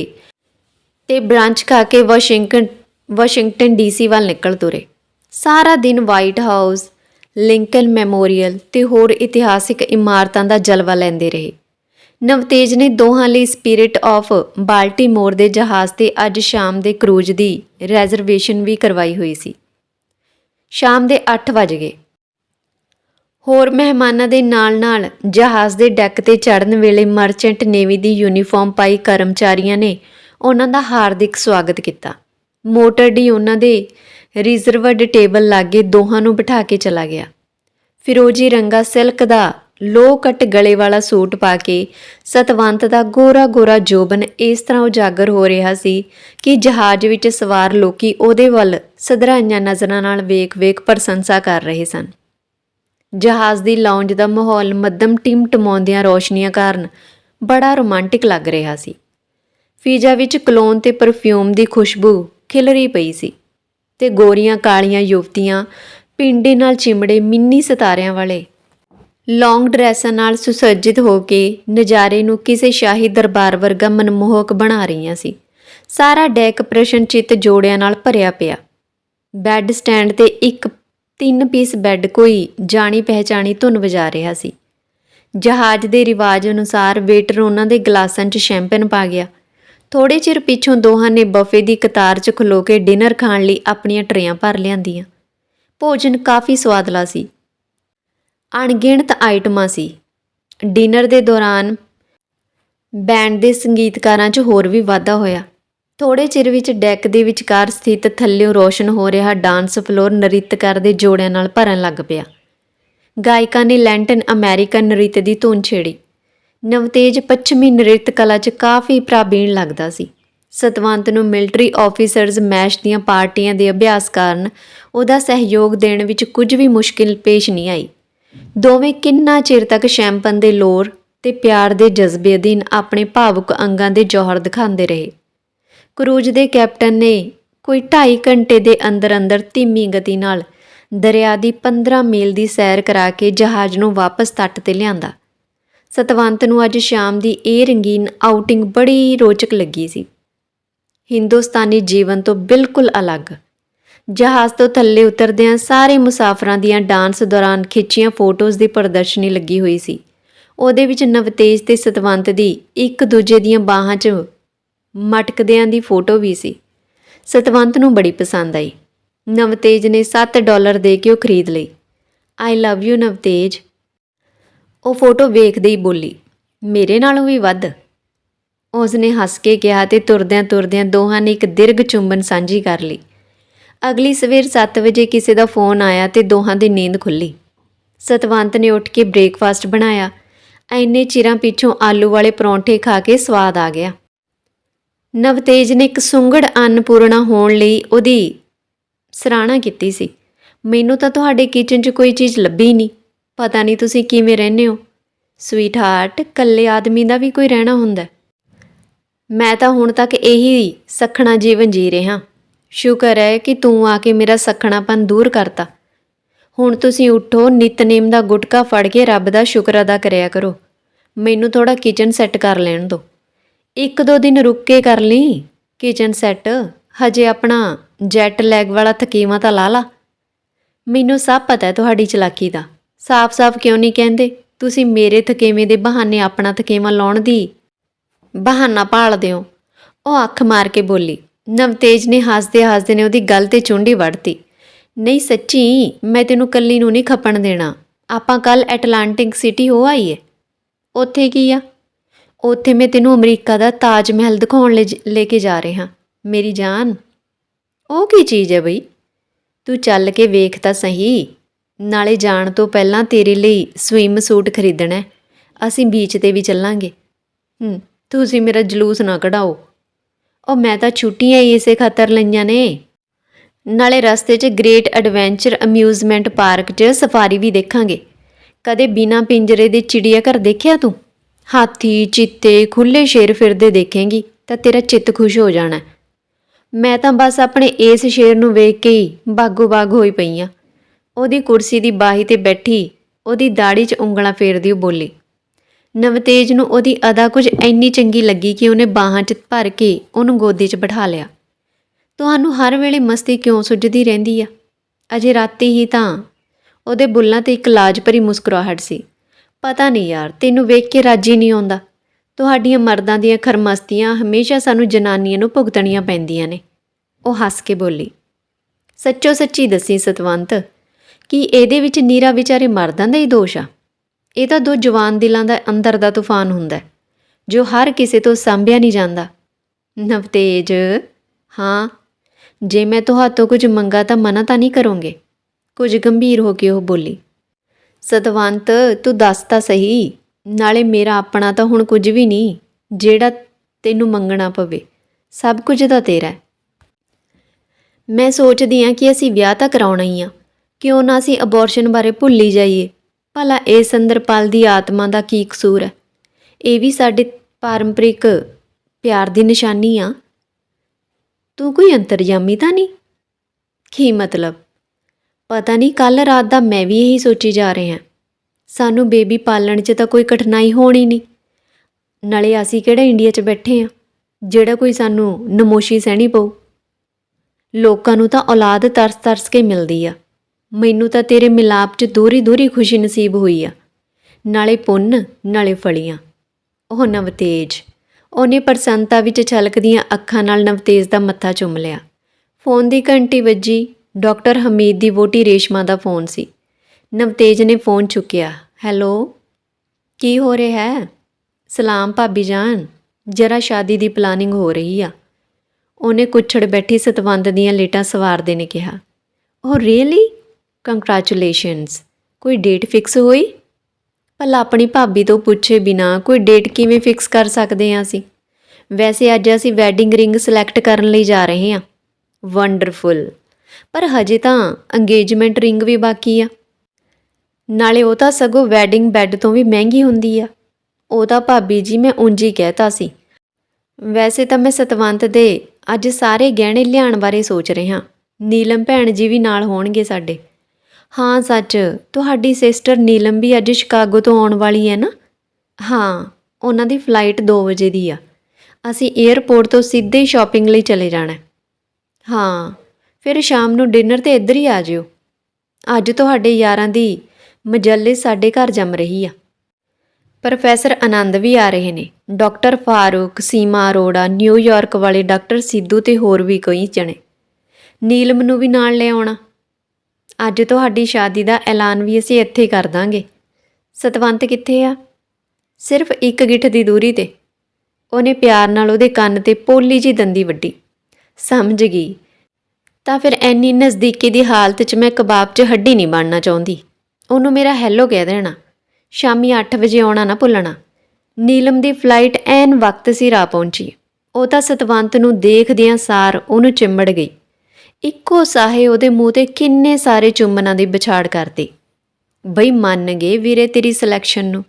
ਤੇ ਬ੍ਰਾਂਚ ਖਾ ਕੇ ਵਾਸ਼ਿੰਗਟਨ ਵਾਸ਼ਿੰਗਟਨ ਡੀਸੀ ਵੱਲ ਨਿਕਲ ਤੁਰੇ। ਸਾਰਾ ਦਿਨ ਵਾਈਟ ਹਾਊਸ ਲਿੰਕਨ ਮੈਮੋਰੀਅਲ ਤੇ ਹੋਰ ਇਤਿਹਾਸਿਕ ਇਮਾਰਤਾਂ ਦਾ ਜਲਵਾ ਲੈਂਦੇ ਰਹੇ। ਨਵਤੇਜ ਨੇ ਦੋਹਾਂ ਲਈ ਸਪਿਰਿਟ ਆਫ ਬਾਲਟੀਮੋਰ ਦੇ ਜਹਾਜ਼ ਤੇ ਅੱਜ ਸ਼ਾਮ ਦੇ ਕਰੂਜ਼ ਦੀ ਰੈਜ਼ਰਵੇਸ਼ਨ ਵੀ ਕਰਵਾਈ ਹੋਈ ਸੀ। ਸ਼ਾਮ ਦੇ 8 ਵਜ ਗਏ। ਹੋਰ ਮਹਿਮਾਨਾਂ ਦੇ ਨਾਲ-ਨਾਲ ਜਹਾਜ਼ ਦੇ ਡੈਕ ਤੇ ਚੜ੍ਹਨ ਵੇਲੇ ਮਰਚੈਂਟ ਨੇਵੀ ਦੀ ਯੂਨੀਫਾਰਮ ਪਾਈ ਕਰਮਚਾਰੀਆਂ ਨੇ ਉਹਨਾਂ ਦਾ ਹਾਰਦਿਕ ਸਵਾਗਤ ਕੀਤਾ। ਮੋਟਰ ਡੀ ਉਹਨਾਂ ਦੇ ਰਿਜ਼ਰਵਡ ਟੇਬਲ ਲਾਗੇ ਦੋਹਾਂ ਨੂੰ ਬਿਠਾ ਕੇ ਚਲਾ ਗਿਆ। ਫਿਰੋਜੀ ਰੰਗਾ ਸਿਲਕ ਦਾ ਲੋ ਕੱਟ ਗਲੇ ਵਾਲਾ ਸੂਟ ਪਾ ਕੇ ਸਤਵੰਤ ਦਾ ਗੋਰਾ ਗੋਰਾ ਜੋਬਨ ਇਸ ਤਰ੍ਹਾਂ ਉਜਾਗਰ ਹੋ ਰਿਹਾ ਸੀ ਕਿ ਜਹਾਜ਼ ਵਿੱਚ ਸਵਾਰ ਲੋਕੀ ਉਹਦੇ ਵੱਲ ਸਧਰਾਈਆਂ ਨਜ਼ਰਾਂ ਨਾਲ ਵੇਖ-ਵੇਖ ਪ੍ਰਸ਼ੰਸਾ ਕਰ ਰਹੇ ਸਨ। ਜਹਾਜ਼ ਦੀ ਲੌਂਜ ਦਾ ਮਾਹੌਲ ਮੱਧਮ ਟਿਮਟਮਾਉਂਦੀਆਂ ਰੋਸ਼ਨੀਆਂ ਕਾਰਨ ਬੜਾ ਰੋਮਾਂਟਿਕ ਲੱਗ ਰਿਹਾ ਸੀ। ਫੀਜਾ ਵਿੱਚ ਕਲੋਨ ਤੇ ਪਰਫਿਊਮ ਦੀ ਖੁਸ਼ਬੂ ਖਿਲਰੀ ਪਈ ਸੀ। ਤੇ ਗੋਰੀਆਂ ਕਾਲੀਆਂ ਯੁਵਤੀਆਂ ਪਿੰਡੇ ਨਾਲ ਚਿਮੜੇ ਮਿੰਨੀ ਸਿਤਾਰਿਆਂ ਵਾਲੇ। ਲੌਂਗ ਡਰੈਸਾਂ ਨਾਲ ਸੁਸੱਜਿਤ ਹੋ ਕੇ ਨਜ਼ਾਰੇ ਨੂੰ ਕਿਸੇ ਸ਼ਾਹੀ ਦਰਬਾਰ ਵਰਗਾ ਮਨਮੋਹਕ ਬਣਾ ਰਹੀਆਂ ਸੀ। ਸਾਰਾ ਡੈਕ ਪ੍ਰਸ਼ਨਚਿਤ ਜੋੜਿਆਂ ਨਾਲ ਭਰਿਆ ਪਿਆ। ਬੈੱਡ ਸਟੈਂਡ ਤੇ ਇੱਕ ਤਿੰਨ ਪੀਸ ਬੈੱਡ ਕੋਈ ਜਾਣੀ ਪਹਿਚਾਣੀ ਧੁਨ ਵਜਾ ਰਿਹਾ ਸੀ। ਜਹਾਜ਼ ਦੇ ਰਿਵਾਜ ਅਨੁਸਾਰ ਵੇਟਰ ਉਹਨਾਂ ਦੇ ਗਲਾਸਾਂ 'ਚ ਸ਼ੈਂਪੇਨ ਪਾ ਗਿਆ। ਥੋੜੇ ਚਿਰ ਪਿੱਛੋਂ ਦੋਹਾਂ ਨੇ ਬਫੇ ਦੀ ਕਤਾਰ 'ਚ ਖਲੋ ਕੇ ਡਿਨਰ ਖਾਣ ਲਈ ਆਪਣੀਆਂ ਟਰੇਆਂ ਭਰ ਲਿਆਂਦੀਆਂ। ਭੋਜਨ ਕਾਫੀ ਸਵਾਦਲਾ ਸੀ। ਅਣਗਿਣਤ ਆਈਟਮਾਂ ਸੀ। ਡਿਨਰ ਦੇ ਦੌਰਾਨ ਬੈਂਡ ਦੇ ਸੰਗੀਤਕਾਰਾਂ 'ਚ ਹੋਰ ਵੀ ਵਾਧਾ ਹੋਇਆ। ਥੋੜੇ ਚਿਰ ਵਿੱਚ ਡੈਕ ਦੇ ਵਿਚਕਾਰ ਸਥਿਤ ਥੱਲਿਓਂ ਰੋਸ਼ਨ ਹੋ ਰਿਹਾ ਡਾਂਸ ਫਲੋਰ ਨ੍ਰਿਤਕਾਰ ਦੇ ਜੋੜਿਆਂ ਨਾਲ ਭਰਨ ਲੱਗ ਪਿਆ। ਗਾਇਕਾਂ ਨੇ ਲੈਂਟਨ ਅਮਰੀਕਨ ਨ੍ਰਿਤ ਦੀ ਧੁਨ ਛੇੜੀ। ਨਵਤੇਜ ਪੱਛਮੀ ਨ੍ਰਿਤ ਕਲਾ 'ਚ ਕਾਫੀ ਪ੍ਰਾਬੀਣ ਲੱਗਦਾ ਸੀ। ਸਤਵੰਤ ਨੂੰ ਮਿਲਟਰੀ ਆਫੀਸਰਜ਼ ਮੈਚ ਦੀਆਂ ਪਾਰਟੀਆਂ ਦੇ ਅਭਿਆਸ ਕਾਰਨ ਉਹਦਾ ਸਹਿਯੋਗ ਦੇਣ ਵਿੱਚ ਕੁਝ ਵੀ ਮੁਸ਼ਕਿਲ ਪੇਸ਼ ਨਹੀਂ ਆਈ। ਦੋਵੇਂ ਕਿੰਨਾ ਚਿਰ ਤੱਕ ਸ਼ੈਂਪਨ ਦੇ ਲੋਰ ਤੇ ਪਿਆਰ ਦੇ ਜਜ਼ਬੇ ਅਧੀਨ ਆਪਣੇ ਭਾਵੁਕ ਅੰਗਾਂ ਦੇ ਜੋਹਰ ਦਿਖਾਉਂਦੇ ਰਹੇ। ਕਰੂਜ਼ ਦੇ ਕੈਪਟਨ ਨੇ ਕੋਈ 2.5 ਘੰਟੇ ਦੇ ਅੰਦਰ ਅੰਦਰ ਧੀਮੀ ਗਤੀ ਨਾਲ ਦਰਿਆ ਦੀ 15 ਮੀਲ ਦੀ ਸੈਰ ਕਰਾ ਕੇ ਜਹਾਜ਼ ਨੂੰ ਵਾਪਸ ਤੱਟ ਤੇ ਲਿਆਂਦਾ। ਸਤਵੰਤ ਨੂੰ ਅੱਜ ਸ਼ਾਮ ਦੀ ਇਹ ਰੰਗੀਨ ਆਊਟਿੰਗ ਬੜੀ ਰੋਚਕ ਲੱਗੀ ਸੀ। ਹਿੰਦੁਸਤਾਨੀ ਜੀਵਨ ਤੋਂ ਬਿਲਕੁਲ ਅਲੱਗ। ਜਹਾਜ਼ ਤੋਂ ਥੱਲੇ ਉਤਰਦਿਆਂ ਸਾਰੇ ਮੁਸਾਫਰਾਂ ਦੀਆਂ ਡਾਂਸ ਦੌਰਾਨ ਖਿੱਚੀਆਂ ਫੋਟੋਜ਼ ਦੀ ਪ੍ਰਦਰਸ਼ਨੀ ਲੱਗੀ ਹੋਈ ਸੀ। ਉਹਦੇ ਵਿੱਚ ਨਵਤੇਜ ਤੇ ਸਤਵੰਤ ਦੀ ਇੱਕ ਦੂਜੇ ਦੀਆਂ ਬਾਹਾਂ 'ਚ ਮਟਕਦਿਆਂ ਦੀ ਫੋਟੋ ਵੀ ਸੀ। ਸਤਵੰਤ ਨੂੰ ਬੜੀ ਪਸੰਦ ਆਈ। ਨਵਤੇਜ ਨੇ 7 ਡਾਲਰ ਦੇ ਕੇ ਉਹ ਖਰੀਦ ਲਈ। I love you Navtej. ਉਹ ਫੋਟੋ ਵੇਖਦੇ ਹੀ ਬੋਲੀ, ਮੇਰੇ ਨਾਲੋਂ ਵੀ ਵੱਧ। ਉਸਨੇ ਹੱਸ ਕੇ ਕਿਹਾ ਤੇ ਤੁਰਦਿਆਂ ਤੁਰਦਿਆਂ ਦੋਹਾਂ ਨੇ ਇੱਕ ਦਿਰਘ ਚੁੰਬਨ ਸਾਂਝੀ ਕਰ ਲਈ। ਅਗਲੀ ਸਵੇਰ 7 ਵਜੇ ਕਿਸੇ ਦਾ ਫੋਨ ਆਇਆ ਤੇ ਦੋਹਾਂ ਦੀ ਨੀਂਦ ਖੁੱਲੀ ਸਤਵੰਤ ਨੇ ਉੱਠ ਕੇ ਬ੍ਰੇਕਫਾਸਟ ਬਣਾਇਆ। ਐਨੇ ਚਿਰਾਂ ਪਿੱਛੋਂ ਆਲੂ ਵਾਲੇ ਪਰੌਂਠੇ ਖਾ ਕੇ ਸਵਾਦ ਆ ਗਿਆ। ਨਵਤੇਜ ਨੇ ਇੱਕ ਸੁੰਗੜ ਅੰਨਪੂਰਣਾ ਹੋਣ ਲਈ ਉਹਦੀ ਸਰਾਹਣਾ ਕੀਤੀ ਸੀ। ਮੈਨੂੰ ਤਾਂ ਤੁਹਾਡੇ ਕਿਚਨ 'ਚ ਕੋਈ ਚੀਜ਼ ਲੱਭੀ ਨਹੀਂ। ਪਤਾ ਨਹੀਂ ਤੁਸੀਂ ਕਿਵੇਂ ਰਹਿੰਦੇ ਹੋ। ਸਵੀਟ ਹਾਰਟ ਇਕੱਲੇ ਆਦਮੀ ਦਾ ਵੀ ਕੋਈ ਰਹਿਣਾ ਹੁੰਦਾ। ਮੈਂ ਤਾਂ ਹੁਣ ਤੱਕ ਇਹੀ ਸਖਣਾ ਜੀਵਨ ਜੀ ਰਿਹਾ। ਸ਼ੁਕਰ ਹੈ ਕਿ ਤੂੰ ਆ ਕੇ ਮੇਰਾ ਸਖਣਾਪਨ ਦੂਰ ਕਰਤਾ। ਹੁਣ ਤੁਸੀਂ ਉੱਠੋ, ਨਿਤਨੇਮ ਦਾ ਗੁਟਕਾ ਫੜ ਕੇ ਰੱਬ ਦਾ ਸ਼ੁਕਰ ਅਦਾ ਕਰਿਆ ਕਰੋ। ਮੈਨੂੰ ਥੋੜਾ ਕਿਚਨ ਸੈੱਟ ਕਰ ਲੈਣ ਦਿਓ ਇੱਕ ਦੋ ਦਿਨ ਰੁੱਕ ਕੇ ਕਰ ਲਈ। ਕਿਚਨ ਸੈੱਟ ਹਜੇ ਆਪਣਾ ਜੈਟ ਲੈਗ ਵਾਲਾ ਥਕੀਵਾ ਤਾਂ ਲਾ ਲਾ। ਮੈਨੂੰ ਸਭ ਪਤਾ ਹੈ ਤੁਹਾਡੀ ਚਲਾਕੀ ਦਾ। ਸਾਫ਼-ਸਾਫ਼ ਕਿਉਂ ਨਹੀਂ ਕਹਿੰਦੇ? ਤੁਸੀਂ ਮੇਰੇ ਥਕੇਵੇਂ ਦੇ ਬਹਾਨੇ ਆਪਣਾ ਥਕੇਵਾਂ ਲਾਉਣ ਦੀ ਬਹਾਨਾ ਭਾਲਦੇ ਹੋ ਉਹ ਅੱਖ ਮਾਰ ਕੇ ਬੋਲੀ, ਨਵਤੇਜ ਨੇ ਹੱਸਦੇ ਹੱਸਦੇ ਨੇ ਉਹਦੀ ਗੱਲ ਤੇ ਚੁੰਡੀ ਵੜਤੀ। ਨਹੀਂ ਸੱਚੀ, ਮੈਂ ਤੈਨੂੰ ਕੱਲੀ ਨੂੰ ਨਹੀਂ ਖਪਣ ਦੇਣਾ। ਆਪਾਂ ਕੱਲ ਐਟਲਾਂਟਿਕ ਸਿਟੀ ਹੋ ਆਈਏ। ਉੱਥੇ ਕੀ ਆ? ਉੱਥੇ ਮੈਂ ਤੈਨੂੰ ਅਮਰੀਕਾ ਦਾ ਤਾਜ ਮਹਿਲ ਦਿਖਾਉਣ ਲੈ ਲੈ ਕੇ ਜਾ ਰਿਹਾ। ਮੇਰੀ ਜਾਨ। ਉਹ ਕੀ ਚੀਜ਼ ਹੈ ਬਈ? ਤੂੰ ਚੱਲ ਕੇ ਵੇਖ ਤਾਂ ਸਹੀ। ਨਾਲੇ ਜਾਣ ਤੋਂ ਪਹਿਲਾਂ ਤੇਰੇ ਲਈ ਸਵਿਮ ਸੂਟ ਖਰੀਦਣਾ ਹੈ। ਅਸੀਂ ਬੀਚ ਤੇ ਵੀ ਚੱਲਾਂਗੇ। ਹੂੰ, ਤੁਸੀਂ ਮੇਰਾ ਜਲੂਸ ਨਾ ਕਢਾਓ। ਉਹ ਮੈਂ ਤਾਂ ਛੁੱਟੀਆਂ ਹੀ ਇਸੇ ਖਾਤਰ ਲਈਆਂ ਨੇ। ਨਾਲੇ ਰਸਤੇ 'ਚ ਗ੍ਰੇਟ ਐਡਵੈਂਚਰ ਅਮਿਊਜ਼ਮੈਂਟ ਪਾਰਕ 'ਚ ਸਫਾਰੀ ਵੀ ਦੇਖਾਂਗੇ। ਕਦੇ ਬਿਨਾ ਪਿੰਜਰੇ ਦੇ ਚਿੜੀਆ ਘਰ ਦੇਖਿਆ ਤੂੰ? ਹਾਥੀ, ਚੀਤੇ ਖੁੱਲੇ ਸ਼ੇਰ ਫਿਰਦੇ ਦੇਖੇਂਗੀ, ਤਾਂ ਤੇਰਾ ਚਿੱਤ ਖੁਸ਼ ਹੋ ਜਾਣਾ। ਮੈਂ ਤਾਂ ਬਸ ਆਪਣੇ ਇਸ ਸ਼ੇਰ ਨੂੰ ਵੇਖ ਕੇ ਹੀ ਬਾਗੋ ਬਾਗ ਹੋਈ ਪਈ ਆ। ਉਹਦੀ ਕੁਰਸੀ ਦੀ ਬਾਹੀ ਤੇ ਬੈਠੀ, ਉਹਦੀ ਦਾੜੀ 'ਚ ਉਂਗਲਾਂ ਫੇਰਦੀ ਉਹ ਬੋਲੀ, ਨਵਤੇਜ ਨੂੰ ਉਹਦੀ ਅਦਾ ਕੁਝ ਇੰਨੀ ਚੰਗੀ ਲੱਗੀ ਕਿ ਉਹਨੇ ਬਾਹਾਂ 'ਚ ਭਰ ਕੇ ਉਹਨੂੰ ਗੋਦੀ 'ਚ ਬਿਠਾ ਲਿਆ। ਤੁਹਾਨੂੰ ਹਰ ਵੇਲੇ ਮਸਤੀ ਕਿਉਂ ਸੁੱਜਦੀ ਰਹਿੰਦੀ ਆ? ਅਜੇ ਰਾਤੀ ਹੀ ਤਾਂ ਉਹਦੇ ਬੁੱਲਾਂ ਤੇ ਇੱਕ ਲਾਜ ਭਰੀ ਮੁਸਕਰਾਹਟ ਸੀ। ਪਤਾ ਨਹੀਂ ਯਾਰ, ਤੈਨੂੰ ਵੇਖ ਕੇ ਰਾਜੀ ਨਹੀਂ ਆਉਂਦਾ। ਤੁਹਾਡੀਆਂ ਮਰਦਾਂ ਦੀਆਂ ਖਰਮਸਤੀਆਂ ਹਮੇਸ਼ਾ ਸਾਨੂੰ ਜਨਾਨੀਆਂ ਨੂੰ ਭੁਗਤਣੀਆਂ ਪੈਂਦੀਆਂ ਨੇ। ਉਹ ਹੱਸ ਕੇ ਬੋਲੀ ਸੱਚੋ ਸੱਚੀ ਦੱਸੀ ਸਤਵੰਤ ਕਿ ਇਹਦੇ ਵਿੱਚ ਨੀਰਾ ਵਿਚਾਰੇ ਮਰਦਾਂ ਦਾ ਹੀ ਦੋਸ਼ ਆ। ਇਹ ਤਾਂ ਦੋ ਜਵਾਨ ਦਿਲਾਂ ਦਾ ਅੰਦਰ ਦਾ ਤੂਫਾਨ ਹੁੰਦਾ ਜੋ ਹਰ ਕਿਸੇ ਤੋਂ ਸੰਭਿਆ ਨਹੀਂ ਜਾਂਦਾ। ਨਵਤੇਜ, ਹਾਂ, ਜੇ ਮੈਂ ਤੁਹਾਤੋਂ ਕੁਝ ਮੰਗਾ ਤਾਂ ਮਨਾ ਤਾਂ ਨਹੀਂ ਕਰੋਗੇ, ਕੁਝ ਗੰਭੀਰ ਹੋ ਕੇ ਉਹ ਬੋਲੀ। ਸਤਵੰਤ, ਤੂੰ ਦੱਸ ਤਾਂ ਸਹੀ, ਨਾਲੇ ਮੇਰਾ ਆਪਣਾ ਤਾਂ ਹੁਣ ਕੁਝ ਵੀ ਨਹੀਂ, ਜਿਹੜਾ ਤੈਨੂੰ ਮੰਗਣਾ ਪਵੇ, ਸਭ ਕੁਝ ਤਾਂ ਤੇਰਾ ਮੈਂ ਸੋਚਦੀ ਹਾਂ ਕਿ ਅਸੀਂ ਵਿਆਹ ਤਾਂ ਕਰਾਉਣਾ ਹੀ ਆ। ਕਿਉਂ ਨਾ ਅਸੀਂ ਅਬੋਰਸ਼ਨ ਬਾਰੇ ਭੁੱਲੀ ਜਾਈਏ? ਭਲਾ ਇਹ ਸੰਦਰਪਾਲ ਦੀ ਆਤਮਾ ਦਾ ਕੀ ਕਸੂਰ ਹੈ? ਇਹ ਵੀ ਸਾਡੇ ਪਾਰੰਪਰਿਕ ਪਿਆਰ ਦੀ ਨਿਸ਼ਾਨੀ ਆ। ਤੂੰ ਕੋਈ ਅੰਤਰਜਾਮੀ ਤਾਂ ਨਹੀਂ? ਕੀ ਮਤਲਬ? ਪਤਾ ਨਹੀਂ ਕੱਲ ਰਾਤ ਦਾ ਮੈਂ ਵੀ ਇਹੀ ਸੋਚੀ ਜਾ ਰਿਹਾ। ਸਾਨੂੰ ਬੇਬੀ ਪਾਲਣ 'ਚ ਤਾਂ ਕੋਈ ਕਠਿਨਾਈ ਹੋਣੀ ਨਹੀਂ। ਨਾਲੇ ਅਸੀਂ ਕਿਹੜਾ ਇੰਡੀਆ 'ਚ ਬੈਠੇ ਆ? ਜਿਹੜਾ ਕੋਈ ਸਾਨੂੰ ਨਮੋਸ਼ੀ ਸਹਿਣੀ ਪਊ। ਲੋਕਾਂ ਨੂੰ ਤਾਂ ਔਲਾਦ ਤਰਸ-ਤਰਸ ਕੇ ਮਿਲਦੀ ਆ। ਮੈਨੂੰ ਤਾਂ ਤੇਰੇ ਮਿਲਾਪ 'ਚ ਦੂਰੀ-ਦੂਰੀ ਖੁਸ਼ੀ ਨਸੀਬ ਹੋਈ ਆ। ਨਾਲੇ ਪੁੰਨ, ਨਾਲੇ ਫਲੀਆਂ। ਉਹ ਨਵਤੇਜ। ਉਹਨੇ ਪ੍ਰਸੰਨਤਾ ਵਿੱਚ ਛਲਕਦੀਆਂ ਅੱਖਾਂ ਨਾਲ ਨਵਤੇਜ ਦਾ ਮੱਥਾ ਚੁੰਮ ਲਿਆ। ਫੋਨ ਦੀ ਘੰਟੀ ਵੱਜੀ। ਡਾਕਟਰ ਹਮੀਦ ਦੀ ਵੋਟੀ ਰੇਸ਼ਮਾ ਦਾ ਫੋਨ ਸੀ। ਨਵਤੇਜ ਨੇ ਫੋਨ ਚੁੱਕਿਆ। ਹੈਲੋ? ਕੀ ਹੋ ਰਿਹਾ ਹੈ? ਸਲਾਮ ਭਾਬੀ ਜਾਨ। ਜਰਾ ਸ਼ਾਦੀ ਦੀ ਪਲਾਨਿੰਗ ਹੋ ਰਹੀ ਆ। ਉਹਨੇ ਕੁੱਛੜ ਬੈਠੀ ਸਤਵੰਦ ਦੀਆਂ ਲੇਟਾਂ ਸਵਾਰਦੇ ਨੇ ਕਿਹਾ। ਉਹ ਰੀਅਲੀ ਕੰਗ੍ਰੈਚੁਲੇਸ਼ਨਸ ਕੋਈ ਡੇਟ ਫਿਕਸ ਹੋਈ? ਭਲਾ ਆਪਣੀ ਭਾਬੀ ਤੋਂ ਪੁੱਛੇ ਬਿਨਾ ਕੋਈ ਡੇਟ ਕਿਵੇਂ ਫਿਕਸ ਕਰ ਸਕਦੇ ਹਾਂ ਅਸੀਂ? ਵੈਸੇ ਅੱਜ ਅਸੀਂ ਵੈਡਿੰਗ ਰਿੰਗ ਸਿਲੈਕਟ ਕਰਨ ਲਈ ਜਾ ਰਹੇ ਹਾਂ। ਵੰਡਰਫੁਲ ਪਰ ਹਜੇ ਤਾਂ ਅੰਗੇਜਮੈਂਟ ਰਿੰਗ ਵੀ ਬਾਕੀ ਆ। ਨਾਲੇ ਉਹ ਤਾਂ ਸਗੋਂ ਵੈਡਿੰਗ ਬੈੱਡ ਤੋਂ ਵੀ ਮਹਿੰਗੀ ਹੁੰਦੀ ਆ। ਉਹ ਤਾਂ ਭਾਬੀ ਜੀ ਮੈਂ ਉਂਝ ਹੀ ਕਹਿਤਾ ਸੀ। ਵੈਸੇ ਤਾਂ ਮੈਂ ਸਤਵੰਤ ਦੇ ਅੱਜ ਸਾਰੇ ਗਹਿਣੇ ਲਿਆਉਣ ਬਾਰੇ ਸੋਚ ਰਿਹਾ। ਨੀਲਮ ਭੈਣ ਜੀ ਵੀ ਨਾਲ ਹੋਣਗੇ ਸਾਡੇ। ਹਾਂ ਸੱਚ, ਤੁਹਾਡੀ ਸਿਸਟਰ ਨੀਲਮ ਵੀ ਅੱਜ ਸ਼ਿਕਾਗੋ ਤੋਂ ਆਉਣ ਵਾਲੀ ਹੈ ਨਾ? ਹਾਂ, ਉਹਨਾਂ ਦੀ ਫਲਾਈਟ 2 ਵਜੇ ਦੀ ਆ। ਅਸੀਂ 에ਅਰਪੋਰਟ ਤੋਂ ਸਿੱਧੇ ਹੀ ਸ਼ਾਪਿੰਗ ਲਈ ਚਲੇ ਜਾਣਾ। ਹਾਂ, ਫਿਰ ਸ਼ਾਮ ਨੂੰ ਡਿਨਰ ਤੇ ਇੱਧਰ ਹੀ ਆ ਜਿਓ। ਅੱਜ ਤੁਹਾਡੇ ਯਾਰਾਂ ਦੀ ਮਜੱਲੇ ਸਾਡੇ ਘਰ ਜੰਮ ਰਹੀ ਆ। ਪ੍ਰੋਫੈਸਰ ਆਨੰਦ ਵੀ ਆ ਰਹੇ ਨੇ। Doctor Farooq, Seema Arora New York ਵਾਲੇ ਡਾਕਟਰ ਸਿੱਧੂ ਤੇ ਹੋਰ ਵੀ ਕਈ ਜਣੇ। ਨੀਲਮ ਨੂੰ ਵੀ ਨਾਲ ਲੈ ਆਉਣਾ। ਅੱਜ ਤੁਹਾਡੀ ਸ਼ਾਦੀ ਦਾ ਐਲਾਨ ਵੀ ਅਸੀਂ ਇੱਥੇ ਕਰ ਦਾਂਗੇ। ਸਤਵੰਤ ਕਿੱਥੇ ਆ? ਸਿਰਫ ਇੱਕ ਗਿੱਠ ਦੀ ਦੂਰੀ ਤੇ। ਉਹਨੇ ਪਿਆਰ ਨਾਲ ਉਹਦੇ ਕੰਨ ਤੇ ਪੋਲੀ ਜੀ ਦੰਦੀ ਵੱਡੀ ਸਮਝ ਗਈ। ਤਾਂ ਫਿਰ ਐਨੀ ਨਜ਼ਦੀਕੀ ਦੀ ਹਾਲਤ 'ਚ ਮੈਂ ਕਬਾਬ 'ਚ ਹੱਡੀ ਨਹੀਂ ਬਣਨਾ ਚਾਹੁੰਦੀ। ਉਹਨੂੰ ਮੇਰਾ ਹੈਲੋ ਕਹਿ ਦੇਣਾ। ਸ਼ਾਮੀ 8 ਵਜੇ ਆਉਣਾ ਨਾ ਭੁੱਲਣਾ। ਨੀਲਮ ਦੀ ਫਲਾਈਟ ਐਨ ਵਕਤ ਸਿਰ ਆ ਪਹੁੰਚੀ। ਉਹ ਤਾਂ ਸਤਵੰਤ ਨੂੰ ਦੇਖਦਿਆਂ ਸਾਰ ਉਹਨੂੰ ਚਿੰਬੜ ਗਈ। ਇੱਕੋ ਸਾਹੇ ਉਹਦੇ ਮੂੰਹ ਤੇ ਕਿੰਨੇ ਸਾਰੇ ਚੁੰਮਨਾਂ ਦੀ ਵਿਛਾੜ ਕਰਤੀ ਬਈ ਮੰਨ ਗਏ ਵੀਰੇ ਤੇਰੀ ਸਿਲੈਕਸ਼ਨ ਨੂੰ।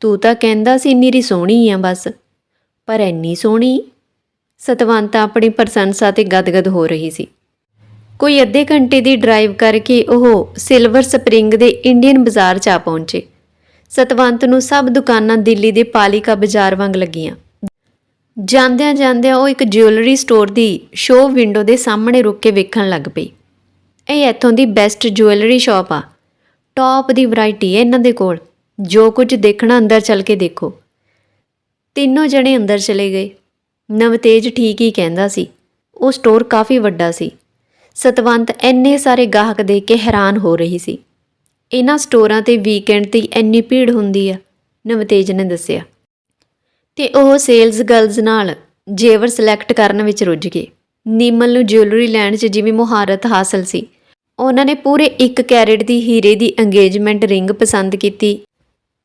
ਤੂੰ ਤਾਂ ਕਹਿੰਦਾ ਸੀ ਨੀਰੀ ਸੋਹਣੀ ਆ ਬਸ। ਪਰ ਐਨੀ ਸੋਹਣੀ? ਸਤਵੰਤ ਆਪਣੀ ਪ੍ਰਸ਼ੰਸਾ ਤੇ ਗਦਗਦ ਹੋ ਰਹੀ ਸੀ। ਕੋਈ ਅੱਧੇ ਘੰਟੇ ਦੀ ਡਰਾਈਵ ਕਰਕੇ ਉਹ ਸਿਲਵਰ ਸਪਰਿੰਗ ਦੇ ਇੰਡੀਅਨ ਬਾਜ਼ਾਰ 'ਚ ਆ ਪਹੁੰਚੇ। ਸਤਵੰਤ ਨੂੰ ਸਭ ਦੁਕਾਨਾਂ ਦਿੱਲੀ ਦੇ ਪਾਲਿਕਾ ਬਾਜ਼ਾਰ ਵਾਂਗ ਲੱਗੀਆਂ। ਜਾਂਦਿਆਂ ਜਾਂਦਿਆਂ ਉਹ ਇੱਕ ਜਿਊਲਰੀ ਸਟੋਰ ਦੀ ਸ਼ੋਅ ਵਿੰਡੋ ਦੇ ਸਾਹਮਣੇ ਰੁਕ ਕੇ ਵੇਖਣ ਲੱਗ ਪਈ। ਇਹ ਇੱਥੋਂ ਦੀ ਬੈਸਟ ਜਿਊਲਰੀ ਸ਼ਾਪ ਆ। ਟੌਪ ਦੀ ਵੈਰਾਈਟੀ ਹੈ ਇਹਨਾਂ ਦੇ ਕੋਲ। ਜੋ ਕੁਝ ਦੇਖਣਾ ਅੰਦਰ ਚੱਲ ਕੇ ਦੇਖੋ। ਤਿੰਨੋਂ ਜਣੇ ਅੰਦਰ ਚਲੇ ਗਏ। ਨਵਤੇਜ ਠੀਕ ਹੀ ਕਹਿੰਦਾ ਸੀ। ਉਹ ਸਟੋਰ ਕਾਫੀ ਵੱਡਾ ਸੀ। ਸਤਵੰਤ ਐਨੇ ਸਾਰੇ ਗਾਹਕ ਦੇਖ ਕੇ ਹੈਰਾਨ ਹੋ ਰਹੀ ਸੀ। ਇਹਨਾਂ ਸਟੋਰਾਂ ਤੇ ਵੀਕਐਂਡ ਤੇ ਇੰਨੀ ਭੀੜ ਹੁੰਦੀ ਆ, ਨਵਤੇਜ ਨੇ ਦੱਸਿਆ। ਤੇ ਉਹ ਸੇਲਸ ਗਰਲਜ਼ ਨਾਲ ਜੇਵਰ ਸਿਲੈਕਟ ਕਰਨ ਵਿੱਚ ਰੁੱਝ ਗਏ। ਨੀਮਲ ਨੂੰ ਜਿਊਲਰੀ ਲੈਣ 'ਚ ਜਿਵੇਂ ਮੁਹਾਰਤ ਹਾਸਲ ਸੀ, ਉਹਨਾਂ ਨੇ ਪੂਰੇ 1 ਕੈਰੇਟ ਦੀ ਹੀਰੇ ਦੀ ਅੰਗੇਜਮੈਂਟ ਰਿੰਗ ਪਸੰਦ ਕੀਤੀ।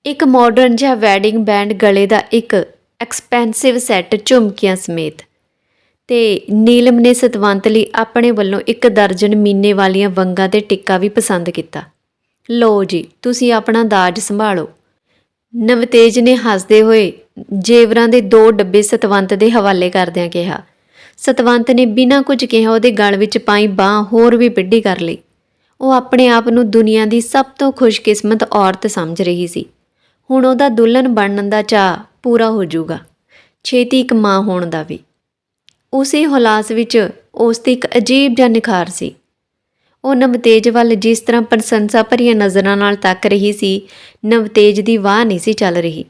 ਇੱਕ ਮਾਡਰਨ ਜਿਹਾ ਵੈਡਿੰਗ ਬੈਂਡ ਗਲੇ ਦਾ ਇੱਕ ਐਕਸਪੈਂਸਿਵ ਸੈੱਟ ਝੁਮਕੀਆਂ ਸਮੇਤ। ਤੇ ਨੀਲਮ ਨੇ ਸਤਵੰਤ ਲਈ ਆਪਣੇ ਵੱਲੋਂ ਇੱਕ ਦਰਜਨ ਮੀਨੇ ਵਾਲੀਆਂ ਵੰਗਾਂ ਤੇ ਟਿੱਕਾ ਵੀ ਪਸੰਦ ਕੀਤਾ। ਲਓ ਜੀ, ਤੁਸੀਂ ਆਪਣਾ ਦਾਜ ਸੰਭਾਲੋ। ਨਵਤੇਜ ਨੇ ਹੱਸਦੇ ਹੋਏ ਜੇਵਰਾਂ ਦੇ ਦੋ ਡੱਬੇ ਸਤਵੰਤ ਦੇ ਹਵਾਲੇ ਕਰਦਿਆਂ ਕਿਹਾ। ਸਤਵੰਤ ਨੇ ਬਿਨਾਂ ਕੁਝ ਕਿਹਾ ਉਹਦੇ ਗਲ ਵਿੱਚ ਪਾਈ ਬਾਹ ਹੋਰ ਵੀ ਪਿੱਡੀ ਕਰ ਲਈ। ਉਹ ਆਪਣੇ ਆਪ ਨੂੰ ਦੁਨੀਆ ਦੀ ਸਭ ਤੋਂ ਖੁਸ਼ਕਿਸਮਤ ਔਰਤ ਸਮਝ ਰਹੀ ਸੀ। ਹੁਣ ਉਹਦਾ ਦੁਲਹਨ ਬਣਨ ਦਾ ਚਾਅ ਪੂਰਾ ਹੋ ਜਾਊਗਾ। ਛੇਤੀ ਇੱਕ ਮਾਂ ਹੋਣ ਦਾ ਵੀ। ਉਸੇ ਹੁਲਾਸ ਵਿੱਚ ਉਸ ਤੇ ਇੱਕ ਅਜੀਬ ਜਿਹਾ ਨਿਖਾਰ ਸੀ। ਉਹ ਨਵਤੇਜ ਵੱਲ ਜਿਸ ਤਰ੍ਹਾਂ ਪ੍ਰਸ਼ੰਸਾ ਭਰੀਆਂ ਨਜ਼ਰਾਂ ਨਾਲ ਤੱਕ ਰਹੀ ਸੀ, ਨਵਤੇਜ ਦੀ ਵਾਹ ਨਹੀਂ ਸੀ ਚੱਲ ਰਹੀ।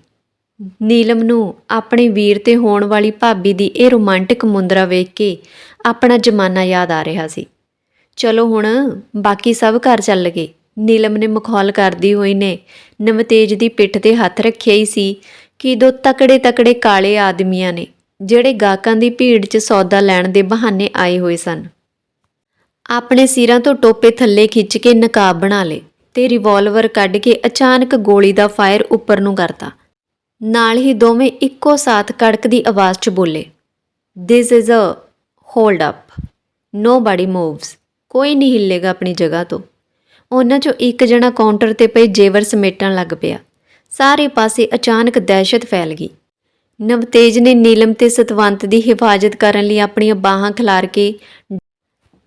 ਨੀਲਮ ਨੂੰ ਆਪਣੇ ਵੀਰ ਤੇ ਹੋਣ ਵਾਲੀ ਭਾਬੀ ਦੀ ਇਹ ਰੋਮਾਂਟਿਕ ਮੁੰਦਰਾ ਵੇਖ ਕੇ ਆਪਣਾ ਜ਼ਮਾਨਾ ਯਾਦ ਆ ਰਿਹਾ ਸੀ। ਚਲੋ ਹੁਣ, ਬਾਕੀ ਸਭ ਘਰ ਚੱਲ ਗਏ, ਨੀਲਮ ਨੇ ਮਖੌਲ ਕਰਦੀ ਹੋਈ ਨੇ ਨਵਤੇਜ ਦੀ ਪਿੱਠ ਤੇ ਹੱਥ ਰੱਖਿਆ ਹੀ ਸੀ ਕਿ ਦੋ ਤਕੜੇ ਤਕੜੇ ਕਾਲੇ ਆਦਮੀਆਂ ਨੇ, ਜਿਹੜੇ ਗਾਹਕਾਂ ਦੀ ਭੀੜ 'ਚ ਸੌਦਾ ਲੈਣ ਦੇ ਬਹਾਨੇ ਆਏ ਹੋਏ ਸਨ। ਆਪਣੇ ਸਿਰਾਂ ਤੋਂ ਟੋਪੇ ਥੱਲੇ ਖਿੱਚ ਕੇ ਨਕਾਬ ਬਣਾ ਲਏ ਤੇ ਰਿਵਾਲਵਰ ਕੱਢ ਕੇ ਅਚਾਨਕ ਗੋਲੀ ਦਾ ਫਾਇਰ ਉੱਪਰ ਨੂੰ ਕਰਤਾ। ਨਾਲ ਹੀ ਦੋਵੇਂ ਇੱਕੋ ਸਾਥ ਕੜਕਦੀ ਆਵਾਜ਼ 'ਚ ਬੋਲੇ this is a hold up nobody moves ਕੋਈ ਨਹੀਂ ਹਿੱਲੇਗਾ ਆਪਣੀ ਜਗ੍ਹਾ ਤੋਂ। ਉਹਨਾਂ 'ਚੋਂ ਇੱਕ ਜਣਾ ਕਾਊਂਟਰ ਤੇ ਪਈ ਜੇਵਰ ਸਮੇਟਣ ਲੱਗ ਪਿਆ। ਸਾਰੇ ਪਾਸੇ ਅਚਾਨਕ ਦਹਿਸ਼ਤ ਫੈਲ ਗਈ। ਨਵਤੇਜ ਨੇ ਨੀਲਮ ਤੇ ਸਤਵੰਤ ਦੀ ਹਿਫਾਜ਼ਤ ਕਰਨ ਲਈ ਆਪਣੀਆਂ ਬਾਹਾਂ ਖਿਲਾਰ ਕੇ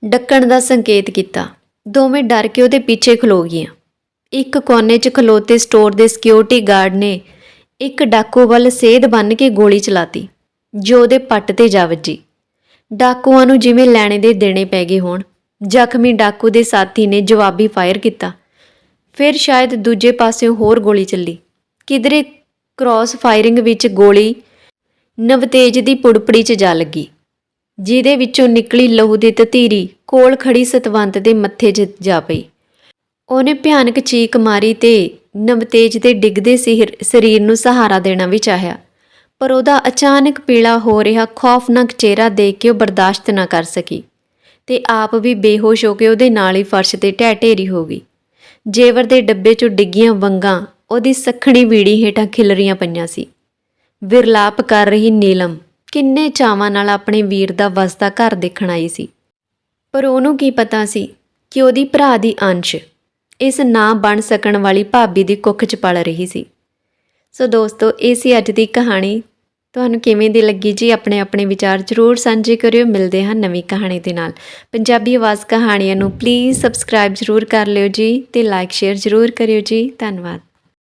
ਡੱਕਣ ਦਾ ਸੰਕੇਤ ਕੀਤਾ। ਦੋਵੇਂ ਡਰ ਕੇ ਉਹਦੇ ਪਿੱਛੇ ਖਲੋ ਗਈਆਂ। ਇੱਕ ਕੋਨੇ 'ਚ ਖਲੋਤੇ ਸਟੋਰ ਦੇ ਸਿਕਿਉਰਿਟੀ ਗਾਰਡ ਨੇ ਇੱਕ ਡਾਕੂ ਵੱਲ ਸੇਧ ਬੰਨ ਕੇ ਗੋਲੀ ਚਲਾਤੀ, ਜੋ ਉਹਦੇ ਪੱਟ ਤੇ ਜਾ ਵੱਜੀ। ਡਾਕੂਆਂ ਨੂੰ ਜਿਵੇਂ ਲੈਣੇ ਦੇ ਦੇਣੇ ਪੈ ਗਏ ਹੋਣ, ਜ਼ਖਮੀ ਡਾਕੂ ਦੇ ਸਾਥੀ ਨੇ ਜਵਾਬੀ ਫਾਇਰ ਕੀਤਾ। ਫਿਰ ਸ਼ਾਇਦ ਦੂਜੇ ਪਾਸਿਓਂ ਹੋਰ ਗੋਲੀ ਚੱਲੀ। ਕਿਧਰੇ ਕ੍ਰਾਸ ਫਾਇਰਿੰਗ ਵਿੱਚ ਗੋਲੀ ਨਵਤੇਜ ਦੀ ਪੁੜਪੜੀ 'ਚ ਜਾ ਲੱਗੀ। ਜਿਹਦੇ ਵਿੱਚੋਂ ਨਿਕਲੀ ਲਹੂ ਦੀ ਤਤੀਰੀ ਕੋਲ ਖੜੀ ਸਤਵੰਤ ਦੇ ਮੱਥੇ 'ਚ ਜਾ ਪਈ। ਉਹਨੇ ਭਿਆਨਕ ਚੀਕ ਮਾਰੀ ਤੇ ਨਵਤੇਜ ਦੇ ਡਿੱਗਦੇ ਸਿਹਰ- ਸਰੀਰ ਨੂੰ ਸਹਾਰਾ ਦੇਣਾ ਵੀ ਚਾਹਿਆ। ਪਰ ਉਹਦਾ ਅਚਾਨਕ ਪੀਲਾ ਹੋ ਰਿਹਾ ਖੌਫਨਾਕ ਚਿਹਰਾ ਦੇਖ ਕੇ ਉਹ ਬਰਦਾਸ਼ਤ ਨਾ ਕਰ ਸਕੀ ਤੇ ਆਪ ਵੀ ਬੇਹੋਸ਼ ਹੋ ਕੇ ਉਹਦੇ ਨਾਲ ਹੀ ਫਰਸ਼ ਤੇ ਢਹਿ ਢੇਰੀ ਹੋ ਗਈ। ਜੇਵਰ ਦੇ ਡੱਬੇ 'ਚੋਂ ਡਿੱਗੀਆਂ ਵੰਗਾਂ ਉਹਦੀ ਸਖਣੀ ਵੀੜੀ ਹੇਠਾਂ ਖਿਲਰੀਆਂ ਪਈਆਂ ਸੀ। ਵਿਰਲਾਪ ਕਰ ਰਹੀ ਨੀਲਮ ਕਿੰਨੇ ਚਾਵਾਂ ਨਾਲ ਆਪਣੇ ਵੀਰ ਦਾ ਵਸਦਾ ਘਰ ਦੇਖਣ ਆਈ ਸੀ। ਪਰ ਉਹਨੂੰ ਕੀ ਪਤਾ ਸੀ ਕਿ ਉਹਦੀ ਭਰਾ ਦੀ ਅੰਸ਼ ਇਸ ਨਾ ਬਣ ਸਕਣ ਵਾਲੀ ਭਾਬੀ ਦੀ ਕੁੱਖ 'ਚ ਪਲ ਰਹੀ ਸੀ। ਸੋ ਦੋਸਤੋ, ਇਹ ਸੀ ਅੱਜ ਦੀ ਕਹਾਣੀ। ਤੁਹਾਨੂੰ ਕਿਵੇਂ ਦੀ ਲੱਗੀ ਜੀ? ਆਪਣੇ ਆਪਣੇ ਵਿਚਾਰ ਜ਼ਰੂਰ ਸਾਂਝੇ ਕਰਿਓ। ਮਿਲਦੇ ਹਾਂ ਨਵੀਂ ਕਹਾਣੀ ਦੇ ਨਾਲ। ਪੰਜਾਬੀ ਆਵਾਜ਼ ਕਹਾਣੀਆਂ ਨੂੰ ਪਲੀਜ਼ ਸਬਸਕ੍ਰਾਈਬ ਜ਼ਰੂਰ ਕਰ ਲਿਓ ਜੀ ਤੇ ਲਾਈਕ ਸ਼ੇਅਰ ਜ਼ਰੂਰ ਕਰਿਓ ਜੀ। ਧੰਨਵਾਦ।